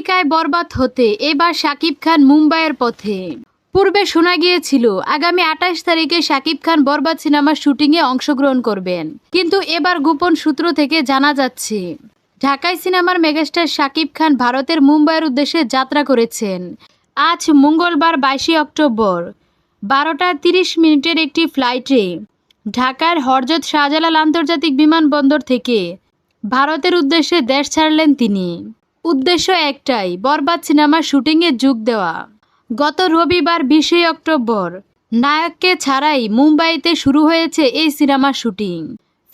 আমেরিকায় বরবাদ হতে এবার শাকিব খান মুম্বাইয়ের পথে। পূর্বে শোনা গিয়েছিল, আগামী আঠাশ তারিখে শাকিব খান বরবাদ সিনেমার শুটিংয়ে অংশগ্রহণ করবেন। কিন্তু এবার গোপন সূত্র থেকে জানা যাচ্ছে ঢাকায় সিনেমার মেগাস্টার শাকিব খান ভারতের মুম্বাইয়ের উদ্দেশ্যে যাত্রা করেছেন। আজ মঙ্গলবার বাইশে অক্টোবর, বারোটা তিরিশ মিনিটের একটি ফ্লাইটে ঢাকার হরজত শাহজালাল আন্তর্জাতিক বিমানবন্দর থেকে ভারতের উদ্দেশ্যে দেশ ছাড়লেন তিনি। উদ্দেশ্য একটাই, বরবাদ সিনেমার শুটিংয়ে যোগ দেওয়া। গত রবিবার বিশে অক্টোবর, নায়ককে ছাড়াই মুম্বাইতে শুরু হয়েছে এই সিনেমার শুটিং।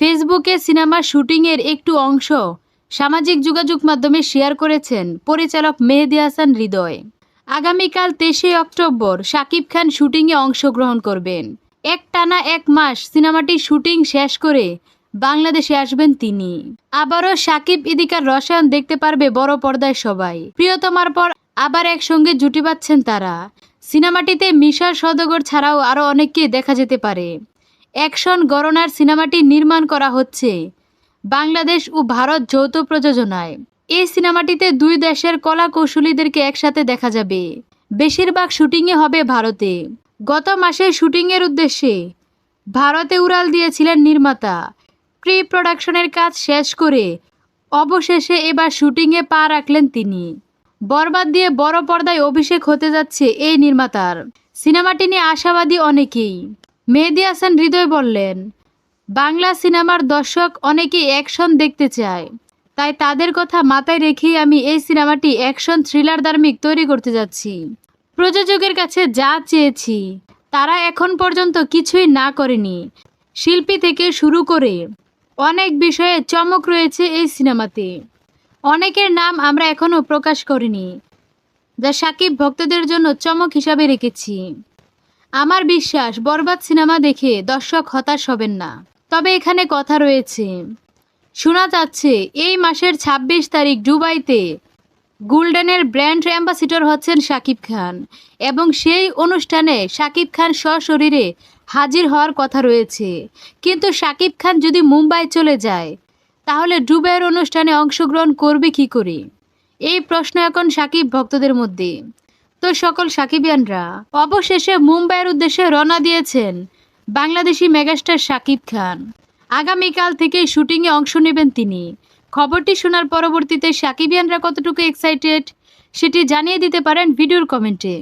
ফেসবুকে সিনেমার শুটিংয়ের একটু অংশ সামাজিক যোগাযোগ মাধ্যমে শেয়ার করেছেন পরিচালক মেহেদি হাসান হৃদয়। আগামীকাল তেইশে অক্টোবর শাকিব খান শুটিংয়ে অংশগ্রহণ করবেন। এক টানা এক মাস সিনেমাটির শুটিং শেষ করে বাংলাদেশে আসবেন তিনি। আবারও সাকিব ইদিকার রসায়ন দেখতে পারবে বড় পর্দায় সবাই। প্রিয়তমার পর আবার একসঙ্গে জুটি বাঁধছেন তারা। সিনেমাটিতে মিশার সদগর ছাড়াও আরও অনেককে দেখা যেতে পারে। অ্যাকশন গণনার সিনেমাটি নির্মাণ করা হচ্ছে বাংলাদেশ ও ভারত যৌথ প্রযোজনায়। এই সিনেমাটিতে দুই দেশের কলা কৌশলীদেরকে একসাথে দেখা যাবে। বেশিরভাগ শুটিংয়ে হবে ভারতে। গত মাসে শুটিংয়ের উদ্দেশ্যে ভারতে উড়াল দিয়েছিলেন নির্মাতা প্রি প্রোডাকশনের কাজ শেষ করে অবশেষে এবার শুটিংয়ে পা রাখলেন তিনি। বরবাদ দিয়ে বড় পর্দায় অভিষেক হতে যাচ্ছে এই নির্মাতার। সিনেমাটি নিয়ে আশাবাদী অনেকেই। মেহেদি হাসান হৃদয় বললেন, বাংলা সিনেমার দর্শক অনেকেই অ্যাকশন দেখতে চায়। তাই তাদের কথা মাথায় রেখেই আমি এই সিনেমাটি অ্যাকশন থ্রিলার ধার্মিক তৈরি করতে যাচ্ছি। প্রযোজকের কাছে যা চেয়েছি, তারা এখন পর্যন্ত কিছুই না করেনি। শিল্পী থেকে শুরু করে অনেক বিষয়ে চমক রয়েছে এই সিনেমাতে। অনেকের নাম আমরা এখনও প্রকাশ করিনি, যা সাকিব ভক্তদের জন্য চমক হিসাবে রেখেছি। আমার বিশ্বাস, বরবাদ সিনেমা দেখে দর্শক হতাশ হবেন না। তবে এখানে কথা রয়েছে। শোনা যাচ্ছে, এই মাসের ২৬ তারিখ দুবাইতে গোল্ডেনের ব্র্যান্ড অ্যাম্বাসিডর হচ্ছেন শাকিব খান এবং সেই অনুষ্ঠানে শাকিব খান সশরীরে হাজির হওয়ার কথা রয়েছে। কিন্তু শাকিব খান যদি মুম্বাই চলে যায়, তাহলে ডুবাইয়ের অনুষ্ঠানে অংশগ্রহণ করবে কি করে? এই প্রশ্ন এখন সাকিব ভক্তদের মধ্যে। তো সকল সাকিবিয়ানরা অবশেষে মুম্বাইয়ের উদ্দেশ্যে রওনা দিয়েছেন বাংলাদেশি মেগাস্টার শাকিব খান। আগামীকাল থেকে শুটিংয়ে অংশ নেবেন তিনি। খবরটি শোনার পরবর্তীতে সাকিবিয়ানরা কতটুকু এক্সাইটেড সেটি জানিয়ে দিতে পারেন ভিডিওর কমেন্টে।